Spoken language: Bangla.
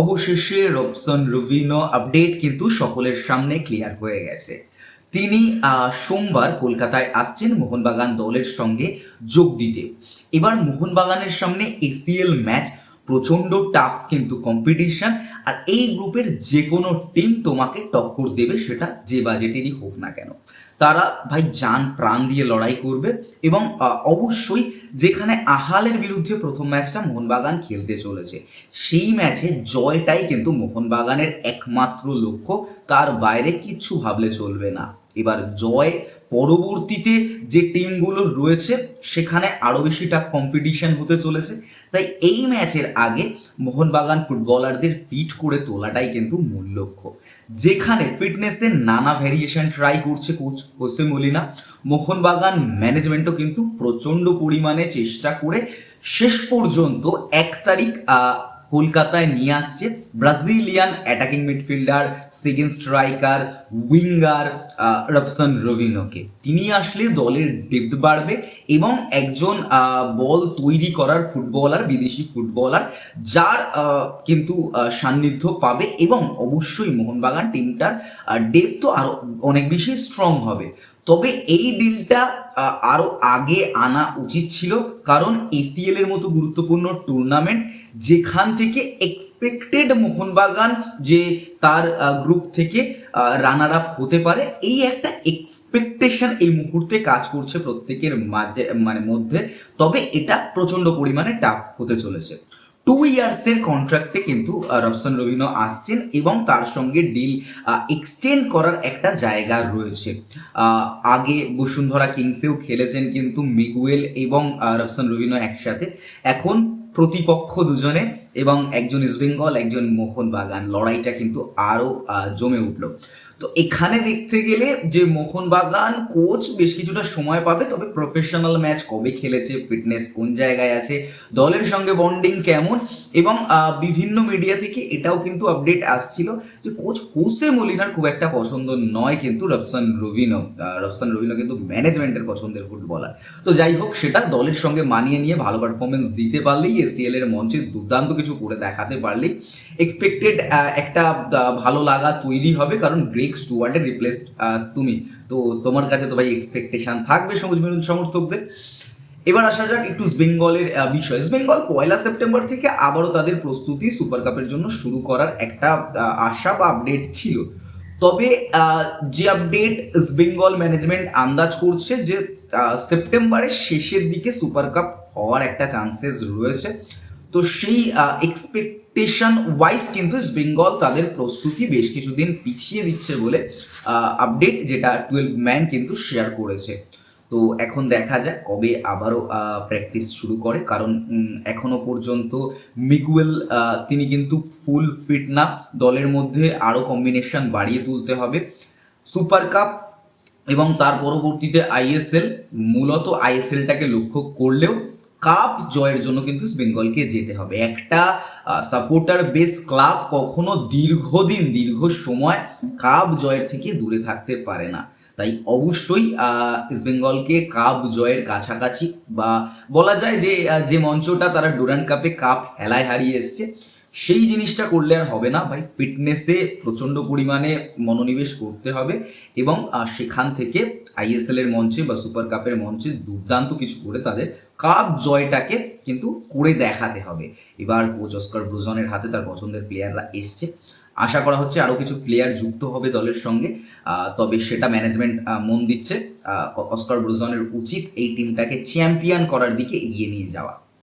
অবশেষে রবসন রুবিনো আপডেট কিন্তু সকলের সামনে ক্লিয়ার হয়ে গেছে। তিনি সোমবার কলকাতায় আসছেন মোহনবাগান দলের সঙ্গে যোগ দিতে। এবার মোহনবাগানের সামনে এসিএল ম্যাচ প্রচণ্ড টাফ কিন্তু কম্পিটিশন আর এই গ্রুপের যে কোনো টিম তোমাকে টক্কর দেবে সেটা যে বাজেটেরই হোক না কেন। তারা ভাই যান প্রাণ দিয়ে লড়াই করবে এবং অবশ্যই যেখানে আহালের বিরুদ্ধে প্রথম ম্যাচটা মোহনবাগান খেলতে চলেছে, সেই ম্যাচে জয়টাই কিন্তু মোহনবাগানের একমাত্র লক্ষ্য। তার বাইরে কিচ্ছু ভাবলে চলবে না। এবার জয় পরবর্তীতে যে টিমগুলো রয়েছে, সেখানে আরও বেশি টাফ কম্পিটিশন হতে চলেছে। তাই এই ম্যাচের আগে মোহনবাগান ফুটবলারদের ফিট করে তোলাটাই কিন্তু মূল লক্ষ্য। যেখানে ফিটনেসের নানা ভ্যারিয়েশন ট্রাই করছে কোচ হোসে মলিনা মোহনবাগান ম্যানেজমেন্টও কিন্তু প্রচণ্ড পরিমাণে চেষ্টা করে শেষ পর্যন্ত এক তারিখ কলকাতায় নিয়ে আসছে Brazilian attacking midfielder second striker winger Robson রবিনোকে তিনি আসলে দলের ডেপথ বাড়বে এবং একজন বল তৈরি করার ফুটবলার বিদেশি ফুটবলার যার কিন্তু সান্নিধ্য পাবে এবং অবশ্যই মোহনবাগান টিমটার ডেপথ তো আরও অনেক বেশি স্ট্রং হবে। তবে এই ডিলটা আহ, আরও আগে আনা উচিত ছিল কারণ এসিএল এর মতো গুরুত্বপূর্ণ টুর্নামেন্ট যেখান থেকে এক্সপেক্টেড মোহনবাগান যে তার গ্রুপ থেকে রানার আপ হতে পারে এই একটা এক্সপেকটেশন এই মুহূর্তে কাজ করছে প্রত্যেকের মাঝে মানে মধ্যে। তবে এটা প্রচণ্ড পরিমাণে টাফ হতে চলেছে। টু ইয়ার্সের কন্ট্রাক্টে কিন্তু রবসন রবিনো আসছেন এবং তার সঙ্গে ডিল এক্সটেন্ড করার একটা জায়গা রয়েছে। আগে বসুন্ধরা কিংসেও খেলেছেন কিন্তু মিগুয়েল এবং রবসন রবিনো একসাথে। এখন প্রতিপক্ষ দুজনে এবং একজন ইস্টবেঙ্গল একজন মোহনবাগান লড়াইটা কিন্তু আরও জমে উঠল। তো এখানে দেখতে গেলে যে মোহনবাগান কোচ বেশ কিছুটা সময় পাবে, তবে প্রফেশনাল ম্যাচ কবে খেলেছে ফিটনেস কোন জায়গায় আছে, দলের সঙ্গে বন্ডিং কেমন, এবং বিভিন্ন মিডিয়া থেকে এটাও কিন্তু আপডেট আসছিল যে কোচ হোসে মলিনার খুব একটা পছন্দ নয় কিন্তু রবসন রবিনো রবসন রবিনো কিন্তু ম্যানেজমেন্টের পছন্দের ফুটবলার তো যাই হোক, সেটা দলের সঙ্গে মানিয়ে নিয়ে ভালো পারফরমেন্স দিতে পারলেই এসিএল এর মঞ্চে দুর্দান্ত কিছু করে দেখাতে পারলেই এক্সপেক্টেড একটা ভালো লাগা তৈরি হবে। কারণ গ্রেক স্টুয়ার্ডের রিপ্লেস তুমি। তো তোমার কাছে তো ভাই এক্সপেকটেশন থাকবে সবুজ মেরুন সমর্থকদের। এবার আসা যাক একটু বেঙ্গলের বিষয়। বেঙ্গল পয়লা সেপ্টেম্বর থেকে আবারও তাদের প্রস্তুতি সুপার কাপের জন্য শুরু করার একটা আশা বা আপডেট ছিল। তবে যে আপডেট বেঙ্গল ম্যানেজমেন্ট আন্দাজ করছে যে সেপ্টেম্বরের শেষের দিকে সুপার কাপ হওয়ার একটা চান্সেস রয়েছে। তো সেই এক্সপেকটেশন ওয়াইজ কিন্তু বেঙ্গল তাদের প্রস্তুতি বেশ কিছুদিন পিছিয়ে দিচ্ছে বলে আপডেট যেটা টুয়েলভ ম্যান কিন্তু শেয়ার করেছে। তো এখন দেখা যাক কবে আবারও প্র্যাকটিস শুরু করে। কারণ উম, এখনও পর্যন্ত মিগুয়েল তিনি কিন্তু ফুল ফিট না। দলের মধ্যে আরও কম্বিনেশন বাড়িয়ে তুলতে হবে। সুপার কাপ এবং তার পরবর্তীতে আইএসএল মূলত আইএসএলটাকে লক্ষ্য করলেও কাপ জয়ের জন্য কিন্তু বেঙ্গলকে যেতে হবে। একটা সাপোর্টার বেস ক্লাব কখনো দীর্ঘদিন, দীর্ঘ সময় কাপ জয়ের থেকে দূরে থাকতে পারে না। তাই অবশ্যই ইস্টবেঙ্গলকে কাপ জয়ের কাছাকাছি বা বলা যায় যে যে মঞ্চটা তারা ডুরান্ড কাপে কাপ হেলায় হারিয়ে এসছে সেই জিনিসটা করলে আর হবে না। ভাই ফিটনেসে প্রচণ্ড পরিমাণে মনোনিবেশ করতে হবে এবং সেখান থেকে আইএসএল এর মঞ্চে বা সুপার কাপের মঞ্চে দুর্দান্ত কিছু করে তাদের কাপ জয়টাকে কিন্তু করে দেখাতে হবে। এবার কোচ অস্কার ব্রুজনের হাতে তার পছন্দের প্লেয়াররা এসছে। আশা করা হচ্ছে আরও কিছু প্লেয়ার যুক্ত হবে দলের সঙ্গে। তবে সেটা ম্যানেজমেন্ট মন দিচ্ছে। অস্কার ব্রুজনের উচিত এই টিমটাকে চ্যাম্পিয়ন করার দিকে এগিয়ে নিয়ে যাওয়া।